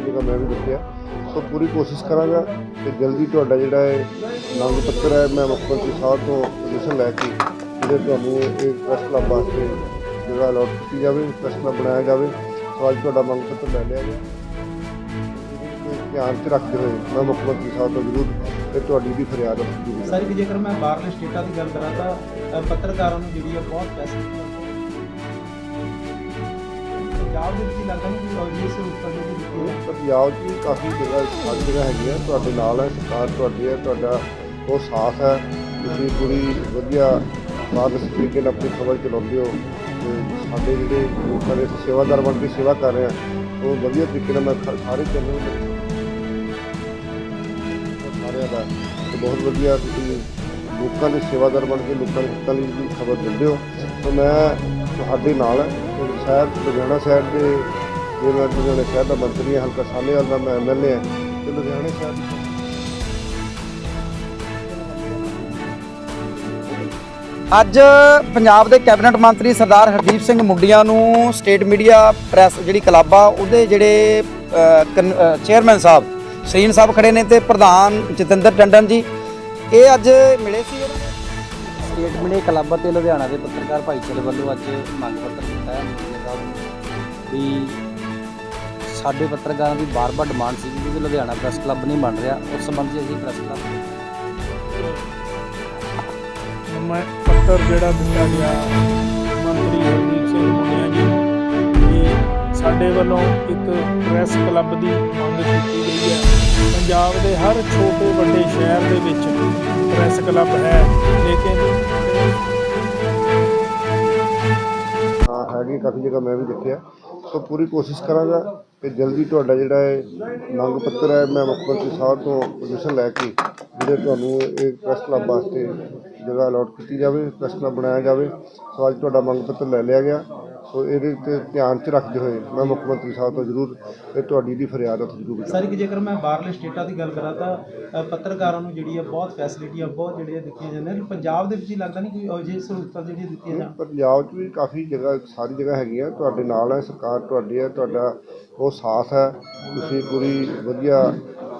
ਕਾਫੀ ਜਗ੍ਹਾ ਮੈਂ ਵੀ ਦੇਖਿਆ ਸੋ ਪੂਰੀ ਕੋਸ਼ਿਸ਼ ਕਰਾਂਗਾ ਕਿ ਜਲਦੀ ਤੁਹਾਡਾ ਜਿਹੜਾ ਹੈ ਮੰਗ ਪੱਤਰ ਹੈ, ਮੈਂ ਮੁੱਖ ਮੰਤਰੀ ਸਾਹਿਬ ਤੋਂ ਪਰਮਿਸ਼ਨ ਲੈ ਕੇ ਜਿਹੜੇ ਤੁਹਾਨੂੰ ਇਹ ਪ੍ਰੈਸ ਕਲੱਬ ਵਾਸਤੇ ਜਿਹੜਾ ਅਲਾਟ ਕੀਤੀ ਜਾਵੇ ਪ੍ਰੈਸ ਕਲੱਬ ਬਣਾਇਆ ਜਾਵੇ। ਸੋ ਅੱਜ ਤੁਹਾਡਾ ਮੰਗ ਪੱਤਰ ਲੈ ਲਿਆ ਗਿਆ। ਧਿਆਨ 'ਚ ਰੱਖਦੇ ਹੋਏ ਮੈਂ ਮੁੱਖ ਮੰਤਰੀ ਸਾਹਿਬ ਤੋਂ ਜ਼ਰੂਰ ਇਹ ਤੁਹਾਡੀ ਵੀ ਫਰਿਆਦ ਰੱਖੂਗੀ ਸਰ ਜੇਕਰ ਮੈਂ ਬਾਹਰਲੇ ਸਟੇਟਾਂ ਦੀ ਗੱਲ ਕਰਾਂ ਤਾਂ ਪੱਤਰਕਾਰਾਂ ਨੂੰ ਜਿਹੜੀ ਹੈ ਬਹੁਤ ਫੈਸਿਲਿਟੀ ਪੰਜਾਬ ਦੇ ਵਿੱਚ ਲੱਗਦਾ ਨਹੀਂ ਕਿ ਜੀ ਸਹੂਲਤਾਂ ਜਿਹੜੀ ਦਿੱਤੀ ਪੰਜਾਬ 'ਚ ਵੀ ਕਾਫੀ ਜਗ੍ਹਾ, ਸਾਰੀ ਜਗ੍ਹਾ ਹੈਗੀਆਂ ਤੁਹਾਡੇ ਨਾਲ ਹੈ, ਸਰਕਾਰ ਤੁਹਾਡੀ ਹੈ, ਤੁਹਾਡਾ ਉਹ ਸਾਥ ਹੈ। ਤੁਸੀਂ ਪੂਰੀ ਵਧੀਆ ਬਾਦਸ ਤਰੀਕੇ ਨਾਲ ਆਪਣੀ ਖਬਰ ਚਲਾਉਂਦੇ ਹੋ ਤੇ ਸਾਡੇ ਜਿਹੜੇ ਲੋਕਾਂ ਦੇ ਸੇਵਾਦਾਰ ਬਣ ਕੇ ਸੇਵਾ ਕਰ ਰਹੇ ਆ, ਉਹ ਵਧੀਆ ਤਰੀਕੇ ਨਾਲ ਮੈਂ ਸਾਰੇ ਚੈਨਲ ਸਾਰਿਆਂ ਦਾ ਤੇ ਬਹੁਤ ਵਧੀਆ ਤੁਸੀਂ ਲੋਕਾਂ ਦੇ ਸੇਵਾਦਾਰ ਬਣ ਕੇ, ਲੋਕਾਂ ਦੇ ਹਿੱਤਾਂ ਲਈ ਵੀ ਖਬਰ ਦਿੰਦੇ ਹੋ। ਤਾਂ ਮੈਂ ਤੁਹਾਡੇ ਨਾਲ ਹਾਂ ਤੇ ਲੁਧਿਆਣਾ ਸ਼ਹਿਰ ਦੇ ਜੇ ਮੈਂ ਲੁਧਿਆਣਾ ਸ਼ਹਿਰ ਦਾ ਮੰਤਰੀ ਹਾਂ, ਹਲਕਾ ਸਾਹਨੇਵਾਲ ਦਾ ਮੈਂ ਐਮਐਲਏ ਹਾਂ, ਤੇ ਲੁਧਿਆਣਾ ਸ਼ਹਿਰ ਅੱਜ ਪੰਜਾਬ ਦੇ ਕੈਬਨਿਟ ਮੰਤਰੀ ਸਰਦਾਰ ਹਰਦੀਪ ਸਿੰਘ ਮੁੰਡੀਆਂ ਨੂੰ ਸਟੇਟ ਮੀਡੀਆ ਪ੍ਰੈਸ ਜਿਹੜੀ ਕਲੱਬ ਆ, ਉਹਦੇ ਜਿਹੜੇ ਚੇਅਰਮੈਨ ਸਾਹਿਬ, ਸਰੀਨ ਸਾਹਿਬ ਖੜੇ ਨੇ ਤੇ ਪ੍ਰਧਾਨ ਜਤਿੰਦਰ ਟੰਡਨ ਜੀ। ਇਹ ਅੱਜ ਮਿਲੇ ਸੀ। ਉਹਨਾਂ ਨੇ ਕਲੱਬ ਅਤੇ ਲੁਧਿਆਣਾ ਦੇ ਪੱਤਰਕਾਰ ਭਾਈਚਾਰੇ ਵੱਲੋਂ ਅੱਜ ਮੰਗ ਪੱਤਰ ਦਿੱਤਾ ਹੈ ਮੁਖੀ ਸਾਹਿਬ ਨੂੰ ਵੀ ਸਾਡੇ ਪੱਤਰਕਾਰਾਂ ਦੀ ਬਾਰ-ਬਾਰ ਡਿਮਾਂਡ ਸੀ ਕਿ ਲੁਧਿਆਣਾ ਪ੍ਰੈਸ ਕਲੱਬ ਨਹੀਂ ਬਣ ਰਿਹਾ, ਉਸ ਸੰਬੰਧੀ ਅਸੀਂ ਪ੍ਰੈਸ ਕਲੱਬ ਮੈਂ ਪੱਤਰ ਜਿਹੜਾ ਦਿੱਤਾ ਗਿਆ ਮੰਤਰੀ ਹਰਦੀਪ ਸਿੰਘ ਮੁੰਡਿਆ ਜੀ ਨੂੰ ਸਾਡੇ ਵੱਲੋਂ ਇੱਕ ਪ੍ਰੈਸ ਕਲੱਬ ਦੀ ਮੰਗ ਕੀਤੀ ਗਈ ਹੈ। ਪੰਜਾਬ ਦੇ ਹਰ ਛੋਟੇ ਵੱਡੇ ਸ਼ਹਿਰ ਦੇ ਵਿੱਚ ਪ੍ਰੈਸ ਕਲੱਬ ਹੈ। ਲੇਕਿਨ ਹਾਂ, ਹੈਗੀ ਕਾਫੀ ਜਗ੍ਹਾ ਮੈਂ ਵੀ ਦੇਖਿਆ। ਸੋ ਪੂਰੀ ਕੋਸ਼ਿਸ਼ ਕਰਾਂਗਾ ਕਿ ਜਲਦੀ ਤੁਹਾਡਾ ਜਿਹੜਾ ਹੈ ਮੰਗ ਪੱਤਰ ਹੈ, ਮੈਂ ਮੁੱਖ ਮੰਤਰੀ ਸਾਹਿਬ ਤੋਂ ਪਰਮਿਸ਼ਨ ਲੈ ਕੇ ਜਿਹੜੇ ਤੁਹਾਨੂੰ ਇਹ ਪ੍ਰੈਸ ਕਲੱਬ ਵਾਸਤੇ ਜਗ੍ਹਾ ਅਲਾਟ ਕੀਤੀ ਜਾਵੇ, ਪ੍ਰੈਸ ਕਲੱਬ ਬਣਾਇਆ ਜਾਵੇ। ਸੋ ਅੱਜ ਤੁਹਾਡਾ ਮੰਗ ਪੱਤਰ ਲੈ ਲਿਆ ਗਿਆ। ਸੋ ਇਹਦੇ ਤੇ ਧਿਆਨ 'ਚ ਰੱਖਦੇ ਹੋਏ ਮੈਂ ਮੁੱਖ ਮੰਤਰੀ ਸਾਹਿਬ ਤੋਂ ਜ਼ਰੂਰ ਇਹ ਤੁਹਾਡੀ ਦੀ ਫਰਿਆਦ ਉੱਥੇ ਜ਼ਰੂਰ ਸਰ ਕਿ ਜੇਕਰ ਮੈਂ ਬਾਹਰਲੇ ਸਟੇਟਾਂ ਦੀ ਗੱਲ ਕਰਾਂ ਤਾਂ ਅ, ਪੱਤਰਕਾਰਾਂ ਨੂੰ ਜਿਹੜੀ ਹੈ ਬਹੁਤ ਫੈਸਿਲਿਟੀਆਂ ਬਹੁਤ ਜਿਹੜੀਆਂ ਦਿੱਤੀਆਂ ਜਾਂਦੀਆਂ ਨੇ। ਪੰਜਾਬ ਦੇ ਵਿੱਚ ਹੀ ਲੱਗਦਾ ਨਹੀਂ ਕੋਈ ਅਜਿਹੀ ਸਹੂਲਤਾਂ ਜਿਹੜੀਆਂ ਦਿੱਤੀਆਂ ਜਾਣ। ਪੰਜਾਬ 'ਚ ਵੀ ਕਾਫੀ ਜਗ੍ਹਾ ਸਾਰੀ ਜਗ੍ਹਾ ਹੈਗੀਆਂ। ਤੁਹਾਡੇ ਨਾਲ ਹੈ ਸਰਕਾਰ ਤੁਹਾਡੀ ਹੈ ਤੁਹਾਡਾ ਬਹੁਤ ਸਾਥ ਹੈ। ਤੁਸੀਂ ਪੂਰੀ ਵਧੀਆ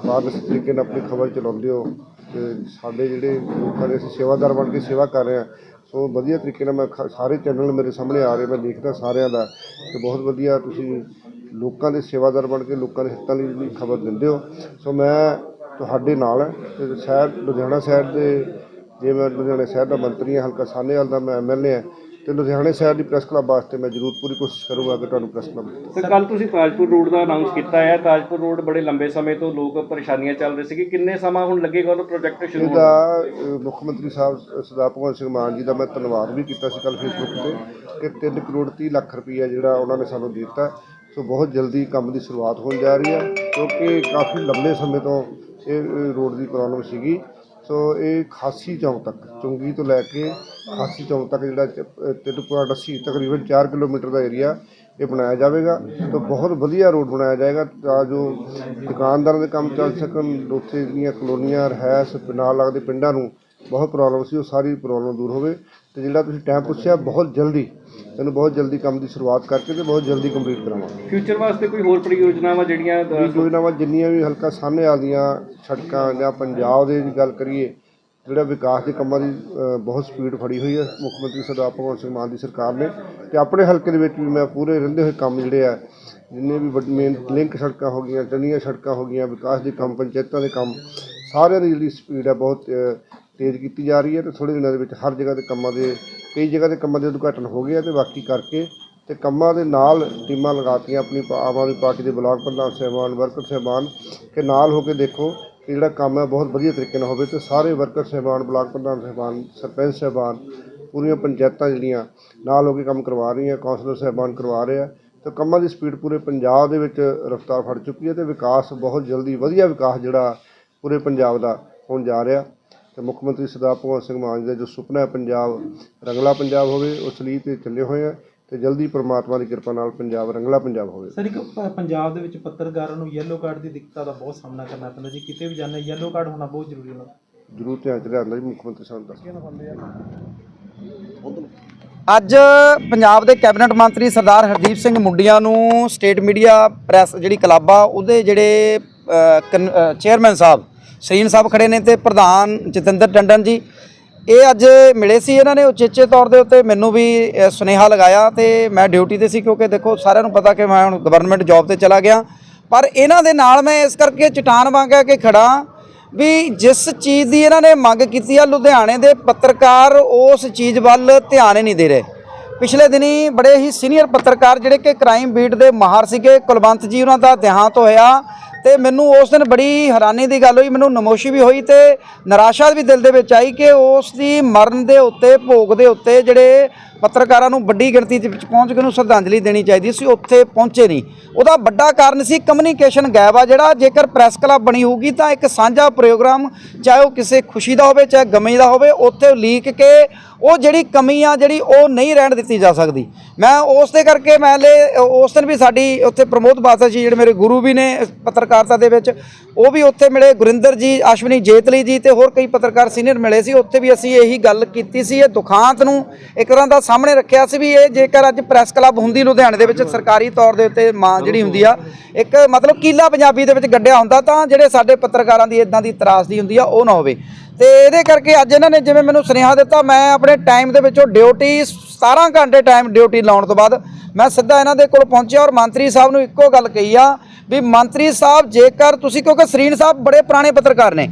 ਬਾਦਸ ਤਰੀਕੇ ਨਾਲ ਆਪਣੀ ਖਬਰ ਚਲਾਉਂਦੇ ਹੋ ਤੇ ਸਾਡੇ ਜਿਹੜੇ ਲੋਕਾਂ ਦੇ ਅਸੀਂ ਸੇਵਾਦਾਰ ਬਣ ਕੇ ਸੇਵਾ ਕਰ ਰਹੇ ਹਾਂ ਸੋ ਵਧੀਆ ਤਰੀਕੇ ਨਾਲ ਮੈਂ ਖ- ਸਾਰੇ ਚੈਨਲ ਮੇਰੇ ਸਾਹਮਣੇ ਆ ਰਹੇ, ਮੈਂ ਦੇਖਦਾ ਸਾਰਿਆਂ ਦਾ ਤੇ ਬਹੁਤ ਵਧੀਆ ਤੁਸੀਂ ਲੋਕਾਂ ਦੇ ਸੇਵਾਦਾਰ ਬਣ ਕੇ ਲੋਕਾਂ ਦੇ ਹਿੱਤਾਂ ਲਈ ਵੀ ਖਬਰ ਦਿੰਦੇ ਹੋ। ਸੋ ਮੈਂ ਤੁਹਾਡੇ ਨਾਲ ਹਾਂ ਤੇ ਸ਼ਹਿਰ ਲੁਧਿਆਣਾ ਸ਼ਹਿਰ ਦੇ, ਜੇ ਮੈਂ ਲੁਧਿਆਣਾ ਸ਼ਹਿਰ ਦਾ ਮੰਤਰੀ ਹਾਂ, ਹਲਕਾ ਸਾਹਨੇਵਾਲ ਦਾ ਮੈਂ ਐਮਐਲਏ ਹਾਂ ਤੇ ਲੁਧਿਆਣਾ ਸ਼ਹਿਰ ਦੀ ਪ੍ਰੈਸ ਕਲੱਬ ਵਾਸਤੇ ਮੈਂ ਜ਼ਰੂਰ ਪੂਰੀ ਕੋਸ਼ਿਸ਼ ਕਰੂੰਗਾ ਕਿ ਤੁਹਾਨੂੰ ਪ੍ਰੈਸ ਕਲੱਬ ਤੇ ਕੱਲ ਤੁਸੀਂ ਤਾਜਪੁਰ ਰੋਡ ਦਾ ਅਨਾਉਂਸ ਕੀਤਾ ਹੈ। ਤਾਜਪੁਰ ਰੋਡ ਬੜੇ ਲੰਬੇ ਸਮੇਂ ਤੋਂ ਲੋਕ ਪਰੇਸ਼ਾਨੀਆਂ ਚੱਲ ਰਹੇ ਸੀਗੇ। ਕਿੰਨੇ ਸਮਾਂ ਹੁਣ ਲੱਗੇਗਾ ਉਹਦਾ ਪ੍ਰੋਜੈਕਟ ਸ਼ੁਰੂ ਹੋਣ ਅਹ, ਮੁੱਖ ਮੰਤਰੀ ਸਾਹਿਬ ਸਰਦਾਰ ਭਗਵੰਤ ਸਿੰਘ ਮਾਨ ਜੀ ਦਾ ਮੈਂ ਧੰਨਵਾਦ ਵੀ ਕੀਤਾ ਸੀ ਕੱਲ ਫੇਸਬੁੱਕ ਤੇ ਕਿ 3 ਕਰੋੜ 30 ਲੱਖ ਰੁਪਈਆ ਜਿਹੜਾ ਉਹਨਾਂ ਨੇ ਸਾਨੂੰ ਦੇ ਦਿੱਤਾ। ਸੋ ਬਹੁਤ ਜਲਦੀ ਕੰਮ ਦੀ ਸ਼ੁਰੂਆਤ ਹੋਣ ਜਾ ਰਹੀ ਹੈ ਕਿਉਂਕਿ ਕਾਫੀ ਲੰਬੇ ਸਮੇਂ ਤੋਂ ਇਹ ਰੋਡ ਦੀ ਪ੍ਰੋਬਲਮ ਸੀਗੀ। ਸੋ ਇਹ ਖਾਸੀ ਚੌਂਕ ਤੱਕ, ਚੁੰਗੀ ਤੋਂ ਲੈ ਕੇ ਖਾਸੀ ਚੌਂਕ ਤੱਕ ਜਿਹੜਾ 3.80 ਤਕਰੀਬਨ 4 ਕਿਲੋਮੀਟਰ ਦਾ ਏਰੀਆ ਇਹ ਬਣਾਇਆ ਜਾਵੇਗਾ। ਤਾਂ ਬਹੁਤ ਵਧੀਆ ਰੋਡ ਬਣਾਇਆ ਜਾਏਗਾ ਤਾਂ ਜੋ ਦੁਕਾਨਦਾਰਾਂ ਦੇ ਕੰਮ ਚੱਲ ਸਕਣ, ਉੱਥੇ ਦੀਆਂ ਕਲੋਨੀਆਂ, ਰਹਿਸ ਨਾਲ ਲੱਗਦੇ ਪਿੰਡਾਂ ਨੂੰ ਬਹੁਤ ਪ੍ਰੋਬਲਮ ਸੀ ਉਹ ਸਾਰੀ ਪ੍ਰੋਬਲਮ ਦੂਰ ਹੋਵੇ ਤੇ ਜਿਹੜਾ ਤੁਸੀਂ ਟਾਈਮ ਪੁੱਛਿਆ ਬਹੁਤ ਜਲਦੀ ਇਹਨੂੰ ਬਹੁਤ ਜਲਦੀ ਕੰਮ ਦੀ ਸ਼ੁਰੂਆਤ ਕਰਕੇ ਤੇ ਬਹੁਤ ਜਲਦੀ ਕੰਪਲੀਟ ਕਰਾਵਾਂਗੇ। ਫਿਊਚਰ ਵਾਸਤੇ ਕੋਈ ਹੋਰ ਪਰਿਯੋਜਨਾਵਾਂ ਜਿਹੜੀਆਂ ਇਹ ਯੋਜਨਾਵਾਂ ਜਿੰਨੀਆਂ ਵੀ ਹਲਕਾ ਸਾਹਮਣੇ ਆਉਂਦੀਆਂ ਸੜਕਾਂ ਜਾਂ ਪੰਜਾਬ ਦੇ ਦੀ ਗੱਲ ਕਰੀਏ ਜਿਹੜਾ ਵਿਕਾਸ ਦੇ ਕੰਮਾਂ ਦੀ ਅ, ਬਹੁਤ ਸਪੀਡ ਫੜੀ ਹੋਈ ਹੈ। ਮੁੱਖ ਮੰਤਰੀ ਸਰਦਾਰ ਭਗਵੰਤ ਸਿੰਘ ਮਾਨ ਦੀ ਸਰਕਾਰ ਨੇ ਤੇ ਆਪਣੇ ਹਲਕੇ ਦੇ ਵਿੱਚ ਵੀ ਮੈਂ ਪੂਰੇ ਰਹਿੰਦੇ ਹੋਏ ਕੰਮ ਜਿਹੜੇ ਆ ਜਿੰਨੇ ਵੀ ਮੇਨ ਲਿੰਕ ਸੜਕਾਂ ਹੋ ਗਈਆਂ ਟੰਨੀਆਂ ਸੜਕਾਂ ਹੋ ਗਈਆਂ ਵਿਕਾਸ ਦੇ ਕੰਮ ਪੰਚਾਇਤਾਂ ਦੇ ਕੰਮ ਸਾਰਿਆਂ ਦੀ ਜਿਹੜੀ ਸਪੀਡ ਹੈ ਬਹੁਤ ਅ, ਤੇਜ਼ ਕੀਤੀ ਜਾ ਰਹੀ ਹੈ ਤੇ ਥੋੜੇ ਦਿਨਾਂ ਦੇ ਵਿੱਚ ਹਰ ਜਗ੍ਹਾ ਦੇ ਕੰਮਾਂ ਦੇ, ਕਈ ਜਗ੍ਹਾ ਦੇ ਕੰਮਾਂ ਦੇ ਉਦਘਾਟਨ ਹੋ ਗਏ ਆ ਤੇ ਬਾਕੀ ਕਰਕੇ ਤੇ ਕੰਮਾਂ ਦੇ ਨਾਲ ਟੀਮਾਂ ਲਗਾਤੀਆਂ ਆਪਣੀ ਪਾ- ਆਮ ਆਦਮੀ ਪਾਰਟੀ ਦੇ ਬਲਾਕ ਪ੍ਰਧਾਨ ਸਾਹਿਬਾਨ, ਵਰਕਰ ਸਾਹਿਬਾਨ, ਕਿ ਨਾਲ ਹੋ ਕੇ ਦੇਖੋ ਕਿ ਜਿਹੜਾ ਕੰਮ ਹੈ ਬਹੁਤ ਵਧੀਆ ਤਰੀਕੇ ਨਾਲ ਹੋਵੇ ਤੇ ਸਾਰੇ ਵਰਕਰ ਸਾਹਿਬਾਨ, ਬਲਾਕ ਪ੍ਰਧਾਨ ਸਾਹਿਬਾਨ, ਸਰਪੰਚ ਸਾਹਿਬਾਨ, ਪੂਰੀਆਂ ਪੰਚਾਇਤਾਂ ਜਿਹੜੀਆਂ ਨਾਲ ਹੋ ਕੇ ਕੰਮ ਕਰਵਾ ਰਹੀਆਂ, ਕੌਂਸਲਰ ਸਾਹਿਬਾਨ ਕਰਵਾ ਰਹੇ ਆ, ਤੇ ਕੰਮਾਂ ਦੀ ਸਪੀਡ ਪੂਰੇ ਪੰਜਾਬ ਦੇ ਵਿੱਚ ਰਫ਼ਤਾਰ ਫੜ ਚੁੱਕੀ ਹੈ ਤੇ ਵਿਕਾਸ ਬਹੁਤ ਜਲਦੀ, ਵਧੀਆ ਵਿਕਾਸ ਜਿਹੜਾ ਪੂਰੇ ਪੰਜਾਬ ਦਾ ਹੋਣ ਜਾ ਰਿਹਾ। ਤੇ ਮੁੱਖ ਮੰਤਰੀ ਸਰਦਾਰ ਭਗਵੰਤ ਸਿੰਘ ਮਾਨ ਜੀ ਦਾ ਜੋ ਸੁਪਨਾ ਹੈ ਪੰਜਾਬ ਰੰਗਲਾ ਪੰਜਾਬ ਹੋਵੇ ਉਸ ਲਈ ਤੇ ਚੱਲੇ ਹੋਏ ਆ ਤੇ ਜਲਦੀ ਪ੍ਰਮਾਤਮਾ ਦੀ ਕਿਰਪਾ ਨਾਲ ਪੰਜਾਬ ਰੰਗਲਾ ਪੰਜਾਬ ਹੋਵੇ। ਸਰ ਇੱਕ ਪ- ਪੰਜਾਬ ਦੇ ਵਿੱਚ ਪੱਤਰਕਾਰਾਂ ਨੂੰ ਯੈਲੋ ਕਾਰਡ ਦੀ ਦਿੱਕਤਾਂ ਦਾ ਬਹੁਤ ਸਾਹਮਣਾ ਕਰਨਾ ਪੈਂਦਾ ਜੀ। ਕਿਤੇ ਵੀ ਜਾਂਦੇ ਯੈਲੋ ਕਾਰਡ ਹੋਣਾ ਬਹੁਤ ਜ਼ਰੂਰੀ ਹੁੰਦਾ। ਜ਼ਰੂਰ ਧਿਆਨ ਚ ਲਿਆਂਦਾ ਜੀ ਮੁੱਖ ਮੰਤਰੀ ਸਾਹਿਬ ਦਾ। ਅੱਜ ਪੰਜਾਬ ਦੇ ਕੈਬਨਿਟ ਮੰਤਰੀ ਸਰਦਾਰ ਹਰਦੀਪ ਸਿੰਘ ਮੁੰਡੀਆਂ ਨੂੰ ਸਟੇਟ ਮੀਡੀਆ ਪ੍ਰੈਸ ਜਿਹੜੀ ਕਲੱਬ ਆ ਉਹਦੇ ਜਿਹੜੇ ਅ, ਕਨ- ਅ, ਚੇਅਰਮੈਨ ਸਾਹਿਬ ਸਰੀਨ ਸਾਹਿਬ ਖੜੇ ਨੇ ਤੇ ਪ੍ਰਧਾਨ ਜਤਿੰਦਰ ਟੰਡਨ ਜੀ। ਇਹ ਅੱਜ ਮਿਲੇ ਸੀ ਇਹਨਾਂ ਨੇ ਉਚੇਚੇ ਤੌਰ ਦੇ ਉੱਤੇ, ਮੈਨੂੰ ਵੀ ਸੁਨੇਹਾ ਲਗਾਇਆ ਤੇ ਮੈਂ ਡਿਊਟੀ ਤੇ ਸੀ ਕਿਉਂਕਿ ਦੇਖੋ ਸਾਰਿਆਂ ਨੂੰ ਪਤਾ ਕਿ ਮੈਂ ਹੁਣ ਗਵਰਨਮੈਂਟ ਜੌਬ ਤੇ ਚਲਾ ਗਿਆ। ਪਰ ਇਹਨਾਂ ਦੇ ਨਾਲ ਮੈਂ ਇਸ ਕਰਕੇ ਚਟਾਨ ਵਾਂਗਿਆ ਕਿ ਖੜਾ ਵੀ ਜਿਸ ਚੀਜ਼ ਦੀ ਇਹਨਾਂ ਨੇ ਮੰਗ ਕੀਤੀ ਆ, ਲੁਧਿਆਣੇ ਦੇ ਪੱਤਰਕਾਰ ਉਸ ਚੀਜ਼ ਵੱਲ ਧਿਆਨ ਹੀ ਨਹੀਂ ਦੇ ਰਹੇ। ਪਿਛਲੇ ਦਿਨੀ ਬੜੇ ਹੀ ਸੀਨੀਅਰ ਪੱਤਰਕਾਰ ਜਿਹੜੇ ਕਿ ਕ੍ਰਾਈਮ ਬੀਟ ਦੇ ਮਾਹਰ ਸੀਗੇ, ਕੁਲਵੰਤ ਜੀ ਉਹਨਾਂ ਦਾ ਦੇਹਾਂਤ ਹੋਇਆ ਤੇ ਮੈਨੂੰ ਉਸ ਦਿਨ ਬੜੀ ਹੈਰਾਨੀ ਦੀ ਗੱਲ ਹੋਈ, ਮੈਨੂੰ ਨਮੋਸ਼ੀ ਵੀ ਹੋਈ ਤੇ ਨਿਰਾਸ਼ਾ ਵੀ ਦਿਲ ਦੇ ਵਿੱਚ ਆਈ ਕਿ ਉਸ ਦੀ ਮਰਨ ਦੇ ਉੱਤੇ, ਭੋਗ ਦੇ ਉੱਤੇ ਜਿਹੜੇ ਪੱਤਰਕਾਰਾਂ ਨੂੰ ਵੱਡੀ ਗਿਣਤੀ ਦੇ ਵਿੱਚ ਪਹੁੰਚ ਕੇ ਉਹਨੂੰ ਸ਼ਰਧਾਂਜਲੀ ਦੇਣੀ ਚਾਹੀਦੀ ਸੀ ਉੱਥੇ ਪਹੁੰਚੇ ਨਹੀਂ। ਉਹਦਾ ਵੱਡਾ ਕਾਰਨ ਸੀ ਕਮਿਊਨੀਕੇਸ਼ਨ ਗੈਪ ਆ ਜਿਹੜਾ। ਜੇਕਰ ਪ੍ਰੈਸ ਕਲੱਬ ਬਣੀ ਹੋਊਗੀ ਤਾਂ ਇੱਕ ਸਾਂਝਾ ਪ੍ਰੋਗਰਾਮ ਚਾਹੇ ਉਹ ਕਿਸੇ ਖੁਸ਼ੀ ਦਾ ਹੋਵੇ, ਚਾਹੇ ਗਮੀ ਦਾ ਹੋਵੇ, ਉੱਥੇ ਲੀਕ ਕੇ ਉਹ ਜਿਹੜੀ ਕਮੀ ਆ, ਜਿਹੜੀ ਉਹ ਨਹੀਂ ਰਹਿਣ ਦਿੱਤੀ ਜਾ ਸਕਦੀ। ਮੈਂ ਉਸ ਦੇ ਕਰਕੇ ਮੈਂ ਲੈ ਉਸ ਦਿਨ ਵੀ ਸਾਡੀ ਉੱਥੇ ਪ੍ਰਮੋਦ ਬਾਸਾ ਜੀ, ਜਿਹੜੇ ਮੇਰੇ ਗੁਰੂ ਵੀ ਨੇ ਪੱਤਰਕਾਰਤਾ ਦੇ ਵਿੱਚ, ਉਹ ਵੀ ਉੱਥੇ ਮਿਲੇ। ਗੁਰਿੰਦਰ ਜੀ, ਅਸ਼ਵਨੀ ਜੇਤਲੀ ਜੀ ਤੇ ਹੋਰ ਕਈ ਪੱਤਰਕਾਰ ਸੀਨੀਅਰ ਮਿਲੇ ਸੀ। ਉੱਥੇ ਵੀ ਅਸੀਂ ਇਹੀ ਗੱਲ ਕੀਤੀ ਸੀ। ਇਹ ਦੁਖਾਂਤ ਨੂੰ ਇੱਕ ਤਰ੍ਹਾਂ ਦਾ ਸਾਹਮਣੇ ਰੱਖਿਆ ਸੀ ਵੀ ਇਹ ਜੇਕਰ ਅੱਜ ਪ੍ਰੈਸ ਕਲੱਬ ਹੁੰਦੀ ਲੁਧਿਆਣੇ ਦੇ ਵਿੱਚ ਸਰਕਾਰੀ ਤੌਰ ਦੇ ਉੱਤੇ ਮਾਂ ਜਿਹੜੀ ਹੁੰਦੀ ਆ ਇੱਕ ਮਤਲਬ ਕੀਲਾ ਪੰਜਾਬੀ ਦੇ ਵਿੱਚ ਗੱਡਿਆ ਹੁੰਦਾ ਤਾਂ ਜਿਹੜੇ ਸਾਡੇ ਪੱਤਰਕਾਰਾਂ ਦੀ ਇਦਾਂ ਦੀ ਤਰਾਸਦੀ ਹੁੰਦੀ ਆ ਉਹ ਨਾ ਹੋਵੇ। ਤੇ ਇਹਦੇ ਕਰਕੇ ਅੱਜ ਇਹਨਾਂ ਨੇ ਜਿਵੇਂ ਮੈਨੂੰ ਸੁਨੇਹਾ ਦਿੱਤਾ ਮੈਂ ਆਪਣੇ ਟਾਈਮ ਦੇ ਵਿੱਚੋਂ ਡਿਊਟੀ 17 ਘੰਟੇ ਟਾਈਮ ਡਿਊਟੀ ਲਾਉਣ ਤੋਂ ਬਾਅਦ ਮੈਂ ਸਿੱਧਾ ਇਹਨਾਂ ਦੇ ਕੋਲ ਪਹੁੰਚਿਆ ਔਰ ਮੰਤਰੀ ਸਾਹਿਬ ਨੂੰ ਇੱਕੋ ਗੱਲ ਕਹੀ ਆ ਵੀ ਮੰਤਰੀ ਸਾਹਿਬ ਜੇਕਰ ਤੁਸੀਂ ਕਿਉਂਕਿ ਸਰੀਨ ਸਾਹਿਬ ਬੜੇ ਪੁਰਾਣੇ ਪੱਤਰਕਾਰ ਨੇ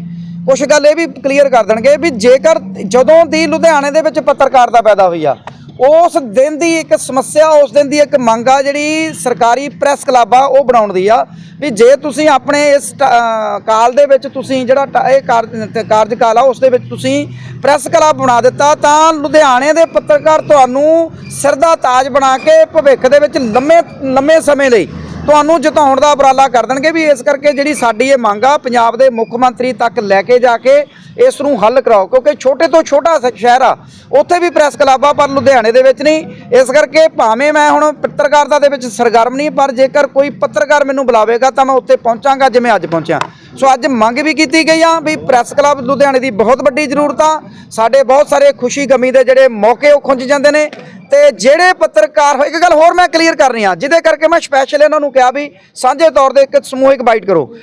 ਕੁਝ ਗੱਲ ਇਹ ਵੀ ਕਲੀਅਰ ਕਰ ਦੇਣਗੇ ਵੀ ਜੇਕਰ ਜਦੋਂ ਦੀ ਲੁਧਿਆਣੇ ਦੇ ਵਿੱਚ ਪੱਤਰਕਾਰਤਾ ਪੈਦਾ ਹੋਈ ਆ ਉਸ ਦਿਨ ਦੀ ਇੱਕ ਸਮੱਸਿਆ, ਉਸ ਦਿਨ ਦੀ ਇੱਕ ਮੰਗ ਆ ਜਿਹੜੀ ਸਰਕਾਰੀ ਪ੍ਰੈਸ ਕਲੱਬ ਆ ਉਹ ਬਣਾਉਣ ਦੀ ਆ ਵੀ ਜੇ ਤੁਸੀਂ ਆਪਣੇ ਇਸ ਟ- ਕਾਲ ਦੇ ਵਿੱਚ ਤੁਸੀਂ ਜਿਹੜਾ ਟ- ਇਹ ਕਾਰਜ ਕਾਰਜਕਾਲ ਆ, ਉਸ ਦੇ ਵਿੱਚ ਤੁਸੀਂ ਪ੍ਰੈਸ ਕਲੱਬ ਬਣਾ ਦਿੱਤਾ, ਤਾਂ ਲੁਧਿਆਣੇ ਦੇ ਪੱਤਰਕਾਰ ਤੁਹਾਨੂੰ ਸਿਰ ਦਾ ਤਾਜ ਬਣਾ ਕੇ ਭਵਿੱਖ ਦੇ ਵਿੱਚ ਲੰਮੇ ਲੰਮੇ ਸਮੇਂ ਲਈ ਤੁਹਾਨੂੰ ਜਿਤਾਉਣ ਦਾ ਉਪਰਾਲਾ ਕਰ ਦੇਣਗੇ ਵੀ ਇਸ ਕਰਕੇ ਜਿਹੜੀ ਸਾਡੀ ਇਹ ਮੰਗ ਆ, ਪੰਜਾਬ ਦੇ ਮੁੱਖ ਮੰਤਰੀ ਤੱਕ ਲੈ ਕੇ ਜਾ ਕੇ ਇਸ ਨੂੰ ਹੱਲ ਕਰਾਓ, ਕਿਉਂਕਿ ਛੋਟੇ ਤੋਂ ਛੋਟਾ ਸ- ਸ਼ਹਿਰ ਆ, ਉੱਥੇ ਵੀ ਪ੍ਰੈਸ ਕਲੱਬ ਆ ਪਰ ਲੁਧਿਆਣੇ ਦੇ ਵਿੱਚ ਨਹੀਂ। ਇਸ ਕਰਕੇ ਭਾਵੇਂ ਮੈਂ ਹੁਣ ਪੱਤਰਕਾਰਤਾ ਦੇ ਵਿੱਚ ਸਰਗਰਮ ਨਹੀਂ, ਪਰ ਜੇਕਰ ਕੋਈ ਪੱਤਰਕਾਰ ਮੈਨੂੰ ਬੁਲਾਵੇਗਾ ਤਾਂ ਮੈਂ ਉੱਥੇ ਪਹੁੰਚਾਂਗਾ, ਜਿਵੇਂ ਅੱਜ ਪਹੁੰਚਿਆ। ਸੋ ਅੱਜ ਮੰਗ ਵੀ ਕੀਤੀ ਗਈ ਆ ਵੀ ਪ੍ਰੈਸ ਕਲੱਬ ਲੁਧਿਆਣੇ ਦੀ ਬਹੁਤ ਵੱਡੀ ਜ਼ਰੂਰਤ ਆ। ਸਾਡੇ ਬਹੁਤ ਸਾਰੇ ਖੁਸ਼ੀ ਗਮੀ ਦੇ ਜਿਹੜੇ ਮੌਕੇ ਉਹ ਖੁੰਝ ਜਾਂਦੇ ਨੇ। ਤੇ ਜਿਹੜੇ ਪੱਤਰਕਾਰ ਇੱਕ ਗੱਲ ਹੋਰ ਮੈਂ ਕਲੀਅਰ ਕਰਨੀ ਆ, ਜਿਹਦੇ ਕਰਕੇ ਮੈਂ ਸਪੈਸ਼ਲ ਇਹਨਾਂ ਨੂੰ ਕਿਹਾ ਵੀ, ਸਾਂਝੇ ਤੌਰ ਤੇ ਇੱਕ ਸਮੂਹਿਕ ਬਾਈਟ ਕਰੋ।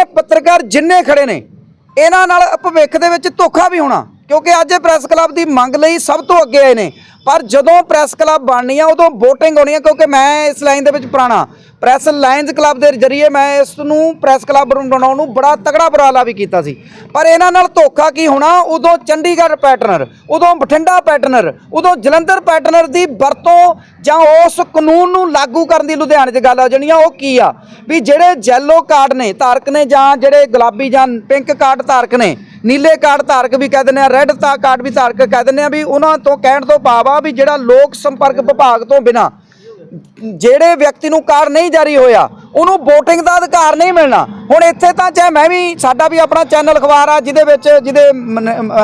ਇਹ ਪੱਤਰਕਾਰ ਜਿੰਨੇ ਖੜੇ ਨੇ ਇਹਨਾਂ ਨਾਲ ਭਵਿੱਖ ਦੇ ਵਿੱਚ ਧੋਖਾ ਵੀ ਹੋਣਾ, ਕਿਉਂਕਿ ਅੱਜ ਇਹ ਪ੍ਰੈਸ ਕਲੱਬ ਦੀ ਮੰਗ ਲਈ ਸਭ ਤੋਂ ਅੱਗੇ ਆਏ ਨੇ। ਪਰ ਜਦੋਂ ਪ੍ਰੈਸ ਕਲੱਬ ਬਣਨੀ ਆ, ਉਦੋਂ VOTING ਹੋਣੀ ਆ, ਕਿਉਂਕਿ ਮੈਂ ਇਸ ਲਾਈਨ ਦੇ ਵਿੱਚ ਪੁਰਾਣਾ। ਪ੍ਰੈਸ ਲਾਇਨਸ ਕਲੱਬ ਦੇ ਜ਼ਰੀਏ ਮੈਂ ਇਸ ਨੂੰ ਪ੍ਰੈਸ ਕਲੱਬ ਨੂੰ ਬਣਾਉਣ ਨੂੰ ਬੜਾ ਤਗੜਾ ਉਪਰਾਲਾ ਵੀ ਕੀਤਾ ਸੀ। ਪਰ ਇਹਨਾਂ ਨਾਲ ਧੋਖਾ ਕੀ ਹੋਣਾ? ਉਦੋਂ ਚੰਡੀਗੜ੍ਹ ਪੈਟਰਨਰ, ਉਦੋਂ ਬਠਿੰਡਾ ਪੈਟਰਨਰ, ਉਦੋਂ ਜਲੰਧਰ ਪੈਟਰਨਰ ਦੀ ਵਰਤੋਂ ਜਾਂ ਉਸ ਕਾਨੂੰਨ ਨੂੰ ਲਾਗੂ ਕਰਨ ਦੀ ਲੁਧਿਆਣੇ 'ਚ ਗੱਲ ਆ ਜਾਣੀ ਆ, ਉਹ ਕੀ ਆ? ਵੀ ਜਿਹੜੇ ਜੈਲੋ ਕਾਰਡ ਨੇ, ਧਾਰਕ ਨੇ ਜਾਂ ਜਿਹੜੇ ਗੁਲਾਬੀ ਜਾਂ ਪਿੰਕ ਕਾਰਡ ਧਾਰਕ ਨੇ, ਨੀਲੇ ਕਾਰਡ ਧਾਰਕ ਵੀ ਕਹਿ ਦਿੰਦੇ ਆ ਰੈੱਡ ਤਾਂ ਕਾਰਡ ਵੀ ਧਾਰਕ ਕਹਿ ਦਿੰਦੇ ਆ ਵੀ ਉਹਨਾਂ ਤੋਂ ਕਹਿਣ ਤੋਂ ਭਾਵ ਆ ਵੀ ਜਿਹੜਾ ਲੋਕ ਸੰਪਰਕ ਵਿਭਾਗ ਤੋਂ ਬਿਨਾ ਜਿਹੜੇ ਵਿਅਕਤੀ ਨੂੰ ਕਾਰਡ ਨਹੀਂ ਜਾਰੀ ਹੋਇਆ, ਉਹਨੂੰ VOTING ਦਾ ਅਧਿਕਾਰ ਨਹੀਂ ਮਿਲਣਾ। ਹੁਣ ਇੱਥੇ ਤਾਂ ਚਾਹੇ ਮੈਂ ਵੀ ਸਾਡਾ ਵੀ ਆਪਣਾ ਚੈਨਲ ਅਖਬਾਰ ਆ, ਜਿਹਦੇ ਵਿੱਚ ਜਿਹਦੇ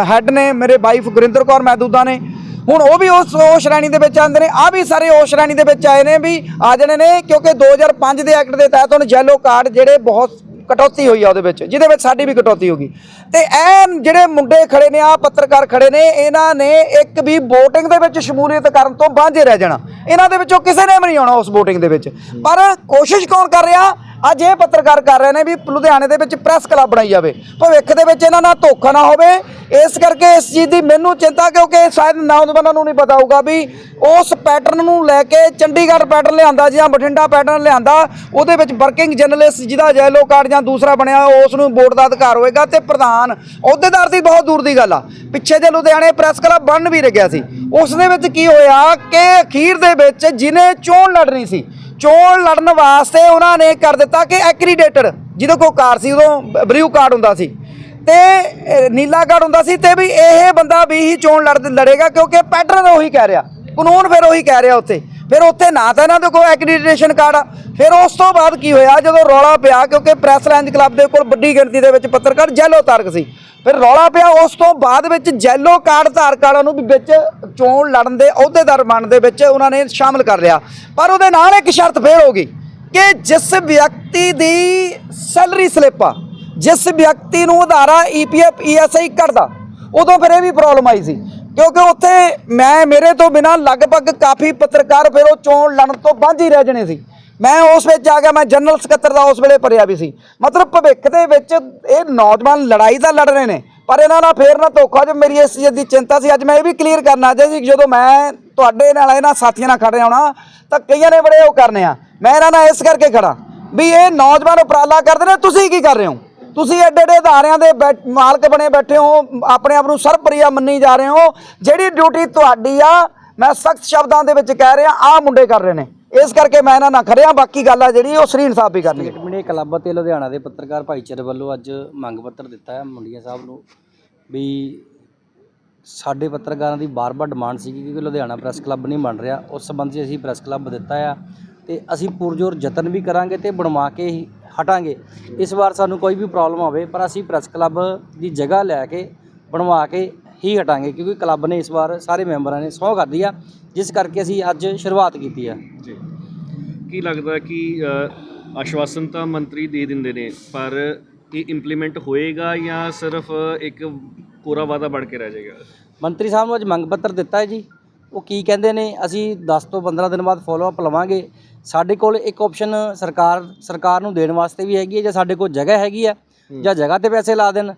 ਹੈੱਡ ਨੇ ਮੇਰੇ ਵਾਈਫ ਗੁਰਿੰਦਰ ਕੌਰ ਮਹਿਦੂਦਾ ਨੇ। ਹੁਣ ਉਹ ਵੀ ਉਸ ਉਹ ਸ਼੍ਰੇਣੀ ਦੇ ਵਿੱਚ ਆਉਂਦੇ ਨੇ ਆ ਵੀ ਸਾਰੇ ਉਸ ਸ਼੍ਰੇਣੀ ਦੇ ਵਿੱਚ ਆਏ ਨੇ ਵੀ ਆ ਜਾਣੇ ਨੇ, ਕਿਉਂਕਿ 2005 ਦੇ ਐਕਟ ਦੇ ਤਹਿਤ ਹੁਣ ਯੈਲੋ ਕਾਰਡ ਜਿਹੜੇ ਬਹੁਤ ਕਟੌਤੀ ਹੋਈ ਆ ਉਹਦੇ ਵਿੱਚ, ਜਿਹਦੇ ਵਿੱਚ ਸਾਡੀ ਵੀ ਕਟੌਤੀ ਹੋ ਗਈ। ਤੇ ਇਹ ਜਿਹੜੇ ਮੁੰਡੇ ਖੜੇ ਨੇ ਆ ਪੱਤਰਕਾਰ ਖੜੇ ਨੇ, ਇਹਨਾਂ ਨੇ ਇੱਕ ਵੀ VOTING ਦੇ ਵਿੱਚ ਸ਼ਮੂਲੀਅਤ ਕਰਨ ਤੋਂ ਵਾਂਝੇ ਰਹਿ ਜਾਣਾ। ਇਹਨਾਂ ਦੇ ਵਿੱਚੋਂ ਕਿਸੇ ਨੇ ਵੀ ਨਹੀਂ ਆਉਣਾ ਉਸ VOTING ਦੇ ਵਿੱਚ। ਪਰ ਕੋਸ਼ਿਸ਼ ਕੌਣ ਕਰ ਰਿਹਾ? ਅੱਜ ਇਹ ਪੱਤਰਕਾਰ ਕਰ ਰਹੇ ਨੇ ਵੀ ਲੁਧਿਆਣੇ ਦੇ ਵਿੱਚ ਪ੍ਰੈਸ ਕਲੱਬ ਬਣਾਈ ਜਾਵੇ। ਭਵਿੱਖ ਦੇ ਵਿੱਚ ਇਹਨਾਂ ਨਾਲ ਧੋਖਾ ਨਾ ਹੋਵੇ। ਇਸ ਕਰਕੇ ਇਸ ਚੀਜ਼ ਦੀ ਮੈਨੂੰ ਚਿੰਤਾ ਕਿਉਂਕਿ ਸ਼ਾਇਦ ਨੌਜਵਾਨਾਂ ਨੂੰ ਨਹੀਂ ਪਤਾ ਹੋਊਗਾ ਵੀ ਉਸ ਪੈਟਰਨ ਨੂੰ ਲੈ ਕੇ ਚੰਡੀਗੜ੍ਹ ਪੈਟਰਨ ਲਿਆਂਦਾ ਜਾਂ ਬਠਿੰਡਾ ਪੈਟਰਨ ਲਿਆਂਦਾ, ਉਹਦੇ ਵਿੱਚ ਵਰਕਿੰਗ ਜਰਨਲਿਸਟ ਜਿਹਦਾ ਯੈਲੋ ਕਾਰਡ ਜਾਂ ਦੂਸਰਾ ਬਣਿਆ, ਉਸ ਨੂੰ ਵੋਟ ਦਾ ਅਧਿਕਾਰ ਹੋਏਗਾ ਤੇ ਪ੍ਰਧਾਨ ਅਹੁਦੇਦਾਰ ਦੀ ਬਹੁਤ ਦੂਰ ਦੀ ਗੱਲ ਆ। ਪਿੱਛੇ ਜੇ ਲੁਧਿਆਣੇ ਪ੍ਰੈਸ ਕਲੱਬ ਬਣ ਵੀ ਲੱਗਿਆ ਸੀ, ਉਸ ਦੇ ਵਿੱਚ ਕੀ ਹੋਇਆ ਕਿ ਅਖੀਰ ਦੇ ਵਿੱਚ ਜਿਹਨੇ ਚੋਣ ਲੜਨੀ ਸੀ, ਚੋਣ ਲੜਨ ਵਾਸਤੇ ਉਹਨਾਂ ਨੇ ਕਰ ਦਿੱਤਾ ਕਿ ਐਕਰੀਡੇਟਡ ਜਿਹਦੇ ਕੋਲ ਕਾਰ ਸੀ, ਉਦੋਂ ਬਲੂ ਕਾਰਡ ਹੁੰਦਾ ਸੀ। ਤੇ ਅਹ, ਨੀਲਾ ਕਾਰਡ ਹੁੰਦਾ ਸੀ ਤੇ ਵੀ ਇਹ ਬੰਦਾ ਵੀ ਹੀ ਚੋਣ ਲੜ ਲੜੇਗਾ ਕਿਉਂਕਿ ਪੈਟਰਨ ਉਹੀ ਕਹਿ ਰਿਹਾ। ਕਾਨੂੰਨ ਫਿਰ ਉਹੀ ਕਹਿ ਰਿਹਾ ਉੱਥੇ। ਫਿਰ ਉੱਥੇ ਨਾ ਤਾਂ ਇਹਨਾਂ ਦੇ ਕੋਲ ਐਕਰੀਡੇਸ਼ਨ ਕਾਰਡ ਆ। ਫਿਰ ਉਸ ਤੋਂ ਬਾਅਦ ਕੀ ਹੋਇਆ? ਜਦੋਂ ਰੌਲਾ ਪਿਆ ਕਿਉਂਕਿ ਪ੍ਰੈਸ ਲਾਈਨਸ ਕਲੱਬ ਦੇ ਕੋਲ ਵੱਡੀ ਗਿਣਤੀ ਦੇ ਵਿੱਚ ਪੱਤਰਕਾਰ ਜੈਲੋ ਤਾਰਕ ਸੀ। ਫਿਰ ਰੌਲਾ ਪਿਆ ਉਸ ਤੋਂ ਬਾਅਦ ਵਿੱਚ ਜੈਲੋ ਕਾਰਡ ਧਾਰਕਾਂ ਨੂੰ ਵੀ ਵਿੱਚ ਚੋਣ ਲੜਨ ਦੇ ਅਹੁਦੇਦਾਰ ਬਣਨ ਦੇ ਵਿੱਚ ਉਹਨਾਂ ਨੇ ਸ਼ਾਮਲ ਕਰ ਲਿਆ। ਪਰ ਉਹਦੇ ਨਾਲ ਇੱਕ ਸ਼ਰਤ ਫੇਰ ਹੋ ਗਈ ਕਿ ਜਿਸ ਵਿਅਕਤੀ ਦੀ ਸੈਲਰੀ ਸਲਿੱਪ ਆ ਜਿਸ ਵਿਅਕਤੀ ਨੂੰ ਉਧਾਰਾ ਈਪੀਐਫ ਈਐਸਆਈ ਕੱਢਦਾ ਉਦੋਂ ਫਿਰ ਇਹ ਵੀ ਪ੍ਰੋਬਲਮ ਆਈ ਸੀ। ਕਿਉਂਕਿ ਉੱਥੇ ਮੈਂ, ਮੇਰੇ ਤੋਂ ਬਿਨਾ ਲਗਭਗ ਕਾਫੀ ਪੱਤਰਕਾਰ ਫਿਰ ਉਹ ਚੋਣ ਲੜਨ ਤੋਂ ਬਾਂਝ ਹੀ ਰਹਿ ਜਣੇ ਸੀ। ਮੈਂ ਉਸ ਵਿੱਚ ਆ ਗਿਆ, ਮੈਂ ਜਨਰਲ ਸਕੱਤਰ ਦਾ ਉਸ ਵੇਲੇ ਭਰਿਆ ਵੀ ਸੀ। ਮਤਲਬ ਭਵਿੱਖ ਦੇ ਵਿੱਚ ਇਹ ਨੌਜਵਾਨ ਲੜਾਈ ਤਾਂ ਲੜ ਰਹੇ ਨੇ, ਪਰ ਇਹਨਾਂ ਨਾਲ ਫੇਰ ਨਾ ਧੋਖਾ, ਜੋ ਮੇਰੀ ਇਸ ਚੀਜ਼ ਦੀ ਚਿੰਤਾ ਸੀ, ਅੱਜ ਮੈਂ ਇਹ ਵੀ ਕਲੀਅਰ ਕਰਨਾ ਚਾਹੀਦੀ ਜਦੋਂ ਮੈਂ ਤੁਹਾਡੇ ਨਾਲ ਇਹਨਾਂ ਸਾਥੀਆਂ ਨਾਲ ਖੜੇ ਹੋਣਾ, ਤਾਂ ਕਈਆਂ ਨੇ ਬੜੇ ਉਹ ਕਰਨੇ ਆ। ਮੈਂ ਇਹਨਾਂ ਨਾਲ ਇਸ ਕਰਕੇ ਖੜਾ ਵੀ ਇਹ ਨੌਜਵਾਨ ਉਪਰਾਲਾ ਕਰਦੇ ਨੇ, ਤੁਸੀਂ ਕੀ ਕਰ ਰਹੇ ਹੋ? ਤੁਸੀਂ ਐਡੇ ਐਡੇ ਅਦਾਰਿਆਂ ਦੇ ਬੈ- ਮਾਲਕ ਬਣੇ ਬੈਠੇ ਹੋ, ਆਪਣੇ ਆਪ ਨੂੰ ਸਰਪ੍ਰਿਆ ਮੰਨੀ ਜਾ ਰਹੇ ਹੋ, ਜਿਹੜੀ ਡਿਊਟੀ ਤੁਹਾਡੀ ਆ, ਮੈਂ ਸਖਤ ਸ਼ਬਦਾਂ ਦੇ ਵਿੱਚ ਕਹਿ ਰਿਹਾ ਆ ਮੁੰਡੇ ਕਰ ਰਹੇ ਨੇ। ਇਸ ਕਰਕੇ ਮੈਂ ਇਹਨਾਂ ਨਾਲ ਖੜਿਆ, ਬਾਕੀ ਗੱਲ ਆ ਜਿਹੜੀ, ਉਹ ਸਰੀਨ ਸਾਹਿਬ ਵੀ ਕਰਨੀ ਹੈ ਕਲੱਬ ਤੇ ਲੁਧਿਆਣਾ ਦੇ ਪੱਤਰਕਾਰ ਭਾਈਚਾਰੇ ਵੱਲੋਂ ਅੱਜ ਮੰਗ ਪੱਤਰ ਦਿੱਤਾ ਹੈ ਮੁੰਡੀਆਂ ਸਾਹਿਬ ਨੂੰ ਵੀ ਸਾਡੇ ਪੱਤਰਕਾਰਾਂ ਦੀ ਬਾਰ-ਬਾਰ ਡਿਮਾਂਡ ਸੀ ਕਿ ਲੁਧਿਆਣਾ ਪ੍ਰੈਸ ਕਲੱਬ ਨਹੀਂ ਬਣ ਰਿਹਾ, ਉਸ ਸੰਬੰਧੀ ਅਸੀਂ ਪ੍ਰੈਸ ਕਲੱਬ ਦਿੱਤਾ ਆ ਤੇ ਅਸੀਂ ਪੁਰਜੋਰ ਯਤਨ ਵੀ ਕਰਾਂਗੇ ਤੇ ਬਣਵਾ ਕੇ ਹੀ ਹਟਾਂਗੇ। ਇਸ ਵਾਰ ਸਾਨੂੰ ਕੋਈ ਵੀ ਪ੍ਰੋਬਲਮ ਹੋਵੇ ਪਰ ਅਸੀਂ ਪ੍ਰੈਸ ਕਲੱਬ ਦੀ ਜਗ੍ਹਾ ਲੈ ਕੇ ਬਣਵਾ ਕੇ ਹੀ ਹਟਾਂਗੇ ਕਿਉਂਕਿ ਕਲੱਬ ਨੇ ਇਸ ਵਾਰ ਸਾਰੇ ਮੈਂਬਰਾਂ ਨੇ ਸਹੁੰ ਕਰਦੀ ਆ ਜਿਸ ਕਰਕੇ ਅਸੀਂ ਅੱਜ ਸ਼ੁਰੂਆਤ ਕੀਤੀ ਆ। ਜੀ। ਕੀ ਲੱਗਦਾ ਕਿ ਆਸ਼ਵਾਸਨ ਤਾਂ ਮੰਤਰੀ ਦੇ ਦਿੰਦੇ ਨੇ ਪਰ ਇਹ ਇੰਪਲੀਮੈਂਟ ਹੋਏਗਾ ਜਾਂ ਸਿਰਫ ਇੱਕ ਕੋਰਾ ਵਾਦਾ ਬਣ ਕੇ ਰਹਿ ਜਾਏਗਾ? ਮੰਤਰੀ ਸਾਹਿਬ ਨੂੰ ਅੱਜ ਮੰਗ ਪੱਤਰ ਦਿੱਤਾ ਹੈ ਜੀ। ਉਹ ਕੀ ਕਹਿੰਦੇ ਨੇ ਅਸੀਂ 10 ਤੋਂ 15 ਦਿਨ ਬਾਅਦ ਫੋਲੋ ਅਪ ਲਵਾਂਗੇ। ਸਾਡੇ ਕੋਲ ਇੱਕ ਆਪਸ਼ਨ ਸਰਕਾਰ ਸਰਕਾਰ ਨੂੰ ਦੇਣ ਵਾਸਤੇ ਵੀ ਹੈਗੀ ਹੈ ਜੇ ਸਾਡੇ ਕੋਲ ਜਗ੍ਹਾ ਹੈਗੀ ਆ ਜਾਂ ਜਗ੍ਹਾ ਤੇ ਪੈਸੇ ਲਾ ਦੇਣ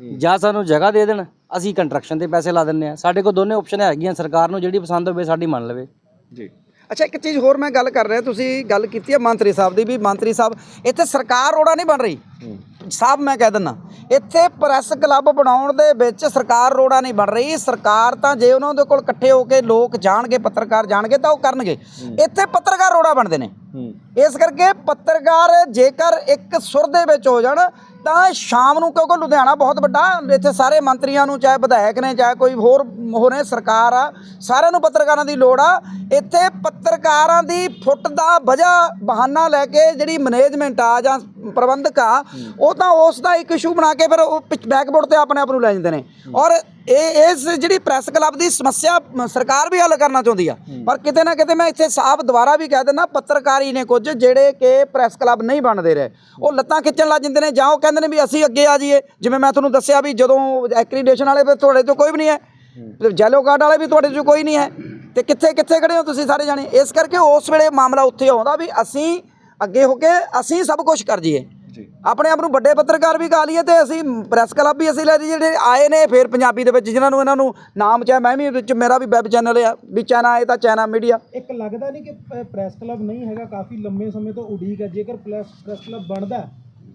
ਜਾਂ ਸਾਨੂੰ ਜਗ੍ਹਾ ਦੇ ਦੇਣ ਅਸੀਂ ਕੰਸਟਰਕਸ਼ਨ ਤੇ ਪੈਸੇ ਲਾ ਦਿੰਨੇ ਆ ਸਾਡੇ ਕੋਲ ਦੋਨੇ ਆਪਸ਼ਨ ਹੈਗੀਆਂ ਸਰਕਾਰ ਨੂੰ ਜਿਹੜੀ ਪਸੰਦ ਹੋਵੇ ਸਾਡੀ ਮੰਨ ਲਵੇ। ਜੀ। ਅੱਛਾ ਇੱਕ ਚੀਜ਼ ਹੋਰ ਮੈਂ ਗੱਲ ਕਰ ਰਿਹਾ ਤੁਸੀਂ ਗੱਲ ਕੀਤੀ ਹੈ ਮੰਤਰੀ ਸਾਹਿਬ ਦੀ ਵੀ ਮੰਤਰੀ ਸਾਹਿਬ ਇੱਥੇ ਸਰਕਾਰ ਰੋੜਾ ਨਹੀਂ ਬਣ ਰਹੀ। ਸਾਹਿਬ ਮੈਂ ਕਹਿ ਦਿੰਦਾ ਇੱਥੇ ਪ੍ਰੈਸ ਕਲੱਬ ਬਣਾਉਣ ਦੇ ਵਿੱਚ ਸਰਕਾਰ ਰੋੜਾ ਨਹੀਂ ਬਣ ਰਹੀ। ਸਰਕਾਰ ਤਾਂ ਜੇ ਉਹਨਾਂ ਦੇ ਕੋਲ ਇਕੱਠੇ ਹੋ ਕੇ ਲੋਕ ਜਾਣਗੇ ਪੱਤਰਕਾਰ ਜਾਣਗੇ ਤਾਂ ਉਹ ਕਰਨਗੇ। ਇੱਥੇ ਪੱਤਰਕਾਰ ਰੋੜਾ ਬਣਦੇ ਨੇ। ਇਸ ਕਰਕੇ ਪੱਤਰਕਾਰ ਜੇਕਰ ਇੱਕ ਸੁਰ ਦੇ ਵਿੱਚ ਹੋ ਜਾਣ ਤਾਂ ਸ਼ਾਮ ਨੂੰ, ਕਿਉਂਕਿ ਲੁਧਿਆਣਾ ਬਹੁਤ ਵੱਡਾ, ਇੱਥੇ ਸਾਰੇ ਮੰਤਰੀਆਂ ਨੂੰ, ਚਾਹੇ ਵਿਧਾਇਕ ਨੇ, ਚਾਹੇ ਕੋਈ ਹੋਰ ਹੋ ਨੇ, ਸਰਕਾਰ ਆ, ਸਾਰਿਆਂ ਨੂੰ ਪੱਤਰਕਾਰਾਂ ਦੀ ਲੋੜ ਆ। ਇੱਥੇ ਪੱਤਰਕਾਰਾਂ ਦੀ ਫੁੱਟ ਦਾ ਵਜ੍ਹਾ, ਬਹਾਨਾ ਲੈ ਕੇ ਜਿਹੜੀ ਮੈਨੇਜਮੈਂਟ ਆ ਜਾਂ ਪ੍ਰਬੰਧਕ ਆ, ਉਹ ਤਾਂ ਉਸ ਦਾ ਇੱਕ ਇਸ਼ੂ ਬਣਾ ਕੇ ਫਿਰ ਉਹ ਬੈਕਬੋਰਡ ਤੇ ਆਪਣੇ ਆਪ ਨੂੰ ਲੈ ਜਾਂਦੇ ਨੇ। ਔਰ ਇਹ ਇਸ ਜਿਹੜੀ ਪ੍ਰੈਸ ਕਲੱਬ ਦੀ ਸਮੱਸਿਆ ਸਰਕਾਰ ਵੀ ਹੱਲ ਕਰਨਾ ਚਾਹੁੰਦੀ ਆ। ਪਰ ਕਿਤੇ ਨਾ ਕਿਤੇ ਮੈਂ ਇੱਥੇ ਸਾਫ਼ ਦੁਬਾਰਾ ਵੀ ਕਹਿ ਦਿੰਦਾ ਪੱਤਰਕਾਰੀ ਨੇ ਕੁਝ ਜਿਹੜੇ ਕਿ ਪ੍ਰੈਸ ਕਲੱਬ ਨਹੀਂ ਬਣਦੇ ਰਹੇ। ਉਹ ਲੱਤਾਂ ਖਿੱਚਣ ਲੱਗ ਜਾਂਦੇ ਨੇ ਜਾਂ ਉਹ ਕਹਿੰਦੇ ਨੇ ਵੀ ਅਸੀਂ ਅੱਗੇ ਆ ਜਾਈਏ। ਜਿਵੇਂ ਮੈਂ ਤੁਹਾਨੂੰ ਦੱਸਿਆ ਵੀ ਜਦੋਂ ਐਕਰੀਡੇਸ਼ਨ ਵਾਲੇ ਵੀ ਤੁਹਾਡੇ ਤੋਂ ਕੋਈ ਵੀ ਨਹੀਂ ਹੈ। ਤੇ ਜੈਲੋ ਕਾਰਡ ਵਾਲੇ ਵੀ ਤੁਹਾਡੇ ਚੋਂ ਕੋਈ ਨਹੀਂ ਹੈ। ਤੇ ਕਿੱਥੇ ਕਿੱਥੇ ਖੜੇ ਹੋ ਤੁਸੀਂ ਸਾਰੇ ਜਾਣੇ? ਇਸ ਕਰਕੇ ਉਸ ਵੇਲੇ ਮਾਮਲਾ ਉੱਥੇ ਆਉਂਦਾ ਵੀ ਅਸੀਂ ਅੱਗੇ ਹੋ ਕੇ ਅਸੀਂ ਸਭ ਕੁਝ ਕਰ ਜਾਈਏ। ਆਪਣੇ ਆਪ ਨੂੰ ਵੱਡੇ ਪੱਤਰਕਾਰ ਵੀ ਕਹਾ ਲਈਏ ਤੇ ਅਸੀਂ ਪ੍ਰੈਸ ਕਲੱਬ ਵੀ ਅਸੀਂ ਲੈ ਜਾਈਏ ਜਿਹੜੇ ਆਏ ਨੇ ਫਿਰ ਪੰਜਾਬੀ ਦੇ ਵਿੱਚ ਜਿਨ੍ਹਾਂ ਨੂੰ ਇਹਨਾਂ ਨੂੰ ਨਾਮ ਚਾਹੇ ਮੈਂ ਵੀ ਵਿੱਚ ਮੇਰਾ ਵੀ ਵੈਬ ਚੈਨਲ ਆ ਵੀ ਚਾਈਨਾ ਆਏ ਤਾਂ ਚਾਈਨਾ ਮੀਡੀਆ। ਇੱਕ ਲੱਗਦਾ ਨਹੀਂ ਕਿ ਪ੍ਰੈਸ ਕਲੱਬ ਨਹੀਂ ਹੈਗਾ ਕਾਫੀ ਲੰਮੇ ਸਮੇਂ ਤੋਂ ਉਡੀਕ ਹੈ ਜੇਕਰ ਪ੍ਰੈਸ ਪ੍ਰੈਸ ਕਲੱਬ ਬਣਦਾ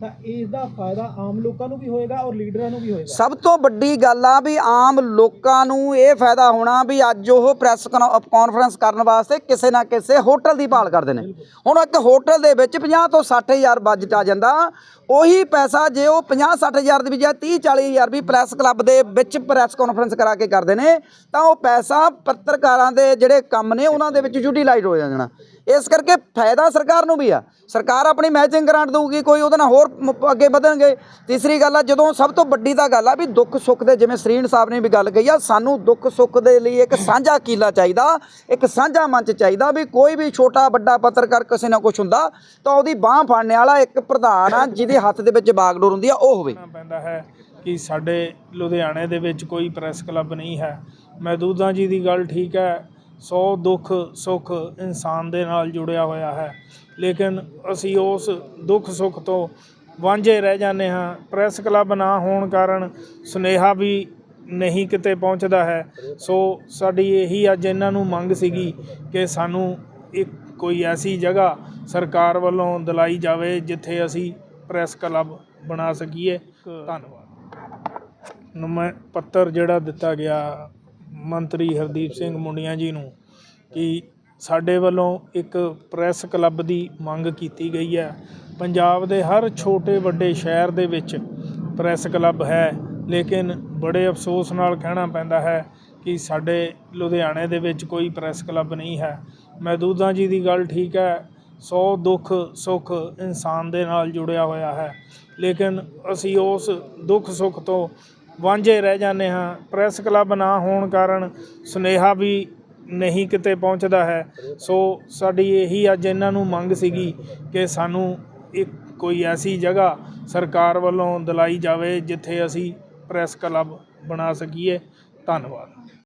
ਤਾਂ ਇਸ ਦਾ ਫਾਇਦਾ ਆਮ ਲੋਕਾਂ ਨੂੰ ਵੀ ਹੋਏਗਾ ਔਰ ਲੀਡਰਾਂ ਨੂੰ ਵੀ ਹੋਏਗਾ। ਸਭ ਤੋਂ ਵੱਡੀ ਗੱਲ ਆ ਵੀ ਆਮ ਲੋਕਾਂ ਨੂੰ ਇਹ ਫਾਇਦਾ ਹੋਣਾ ਵੀ ਅੱਜ ਉਹ ਪ੍ਰੈਸ ਕਾਨਫਰੰਸ ਕਰਨ ਵਾਸਤੇ ਕਿਸੇ ਨਾ ਕਿਸੇ ਹੋਟਲ ਦੀ ਭਾਲ ਕਰਦੇ ਨੇ। ਹੁਣ ਇੱਕ ਹੋਟਲ ਦੇ ਵਿੱਚ 50 ਤੋਂ 60 ਹਜ਼ਾਰ ਬਜਟ ਆ ਜਾਂਦਾ, ਉਹੀ ਪੈਸਾ ਜੇ ਉਹ 50 60 ਹਜ਼ਾਰ ਦੀ ਬਜਾਏ 30 40 ਹਜ਼ਾਰ ਵੀ ਪ੍ਰੈਸ ਕਲੱਬ ਦੇ ਵਿੱਚ ਪ੍ਰੈਸ ਕਾਨਫਰੰਸ ਕਰਾ ਕੇ ਕਰਦੇ ਨੇ, ਤਾਂ ਉਹ ਪੈਸਾ ਪੱਤਰਕਾਰਾਂ ਦੇ ਜਿਹੜੇ ਕੰਮ ਨੇ ਉਹਨਾਂ ਦੇ ਵਿੱਚ ਯੂਟੀਲਾਈਜ਼ ਹੋ ਜਾਣਾ। ਇਸ ਕਰਕੇ ਫਾਇਦਾ ਸਰਕਾਰ ਨੂੰ ਵੀ ਆ। ਸਰਕਾਰ ਆਪਣੀ ਮੈਚਿੰਗ ਗ੍ਰਾਂਟ ਦਊਗੀ, ਕੋਈ ਉਹਦੇ ਨਾਲ ਹੋਰ ਅੱਗੇ ਵਧਣਗੇ। ਤੀਸਰੀ ਗੱਲ ਆ, ਜਦੋਂ ਸਭ ਤੋਂ ਵੱਡੀ ਤਾਂ ਗੱਲ ਆ ਵੀ ਦੁੱਖ ਸੁੱਖ ਦੇ, ਜਿਵੇਂ ਸਰੀਨ ਸਾਹਿਬ ਨੇ ਵੀ ਗੱਲ ਕਹੀ ਆ, ਸਾਨੂੰ ਦੁੱਖ ਸੁੱਖ ਦੇ ਲਈ ਇੱਕ ਸਾਂਝਾ ਕੀਲਾ ਚਾਹੀਦਾ, ਇੱਕ ਸਾਂਝਾ ਮੰਚ ਚਾਹੀਦਾ ਵੀ ਕੋਈ ਵੀ ਛੋਟਾ, ਵੱਡਾ ਪੱਤਰਕਾਰ ਕਿਸੇ ਨਾਲ ਕੁਝ ਹੁੰਦਾ, ਤਾਂ ਉਹਦੀ ਬਾਹ ਫੜਨੇ ਵਾਲਾ ਇੱਕ ਪ੍ਰਧਾਨ ਆ, ਜਿਹਦੇ ਹੱਥ ਦੇ ਵਿੱਚ ਬਾਗਡੋਰ ਹੁੰਦੀ ਆ, ਉਹ ਹੋਵੇ। ਪੈਂਦਾ ਹੈ ਕਿ ਸਾਡੇ ਲੁਧਿਆਣੇ ਦੇ ਵਿੱਚ ਕੋਈ ਪ੍ਰੈਸ ਕਲੱਬ ਨਹੀਂ ਹੈ। ਮਹਿਦੂਦਾਂ ਜੀ ਦੀ ਗੱਲ ਠੀਕ ਹੈ ਸੌ ਦੁੱਖ, ਸੁੱਖ ਇਨਸਾਨ ਦੇ ਨਾਲ ਜੁੜਿਆ ਹੋਇਆ ਹੈ। ਲੇਕਿਨ ਅਸੀਂ ਉਸ ਦੁੱਖ, ਸੁੱਖ ਤੋਂ ਵਾਂਝੇ ਰਹਿ ਜਾਂਦੇ ਹਾਂ। ਪ੍ਰੈਸ ਕਲੱਬ ਨਾ ਹੋਣ ਕਾਰਨ ਸੁਨੇਹਾ ਵੀ ਨਹੀਂ ਕਿਤੇ ਪਹੁੰਚਦਾ ਹੈ। ਸੋ ਸਾਡੀ ਇਹੀ ਅੱਜ ਇਹਨਾਂ ਨੂੰ ਮੰਗ ਸੀਗੀ ਕਿ ਸਾਨੂੰ ਇੱਕ ਕੋਈ ਐਸੀ ਜਗ੍ਹਾ ਸਰਕਾਰ ਵੱਲੋਂ ਦਿਲਾਈ ਜਾਵੇ ਜਿੱਥੇ ਅਸੀਂ ਪ੍ਰੈਸ ਕਲੱਬ ਬਣਾ ਸਕੀਏ। ਧੰਨਵਾਦ। ਮੈਂ ਪੱਤਰ ਜਿਹੜਾ ਦਿੱਤਾ ਗਿਆ ਮੰਤਰੀ ਹਰਦੀਪ ਸਿੰਘ ਮੁੰਡੀਆਂ ਜੀ ਨੂੰ ਕਿ ਸਾਡੇ ਵੱਲੋਂ ਇੱਕ ਪ੍ਰੈਸ ਕਲੱਬ ਦੀ ਮੰਗ ਕੀਤੀ ਗਈ ਹੈ। ਪੰਜਾਬ ਦੇ ਹਰ ਛੋਟੇ ਵੱਡੇ ਸ਼ਹਿਰ ਦੇ ਵਿੱਚ ਪ੍ਰੈਸ ਕਲੱਬ ਹੈ, ਲੇਕਿਨ ਬੜੇ ਅਫਸੋਸ ਨਾਲ ਕਹਿਣਾ ਪੈਂਦਾ ਹੈ ਕਿ ਸਾਡੇ ਲੁਧਿਆਣੇ ਦੇ ਵਿੱਚ ਕੋਈ ਪ੍ਰੈਸ ਕਲੱਬ ਨਹੀਂ ਹੈ। ਮਹਿਦੂਦਾਂ ਜੀ ਦੀ ਗੱਲ ਠੀਕ ਹੈ, ਸੌ ਦੁੱਖ ਸੁੱਖ ਇਨਸਾਨ ਦੇ ਨਾਲ ਜੁੜਿਆ ਹੋਇਆ ਹੈ, ਲੇਕਿਨ ਅਸੀਂ ਉਸ ਦੁੱਖ ਸੁੱਖ ਤੋਂ ਵਾਂਝੇ ਰਹਿ ਜਾਂਦੇ ਹਾਂ। ਪ੍ਰੈਸ ਕਲੱਬ ਨਾ ਹੋਣ ਕਾਰਨ ਸੁਨੇਹਾ ਵੀ ਨਹੀਂ ਕਿਤੇ ਪਹੁੰਚਦਾ ਹੈ। ਸੋ ਸਾਡੀ ਇਹੀ ਅੱਜ ਇਹਨਾਂ ਨੂੰ ਮੰਗ ਸੀਗੀ ਕਿ ਸਾਨੂੰ ਇੱਕ ਕੋਈ ਐਸੀ ਜਗ੍ਹਾ ਸਰਕਾਰ ਵੱਲੋਂ ਦਿਲਾਈ ਜਾਵੇ ਜਿੱਥੇ ਅਸੀਂ ਪ੍ਰੈਸ ਕਲੱਬ ਬਣਾ ਸਕੀਏ। ਧੰਨਵਾਦ।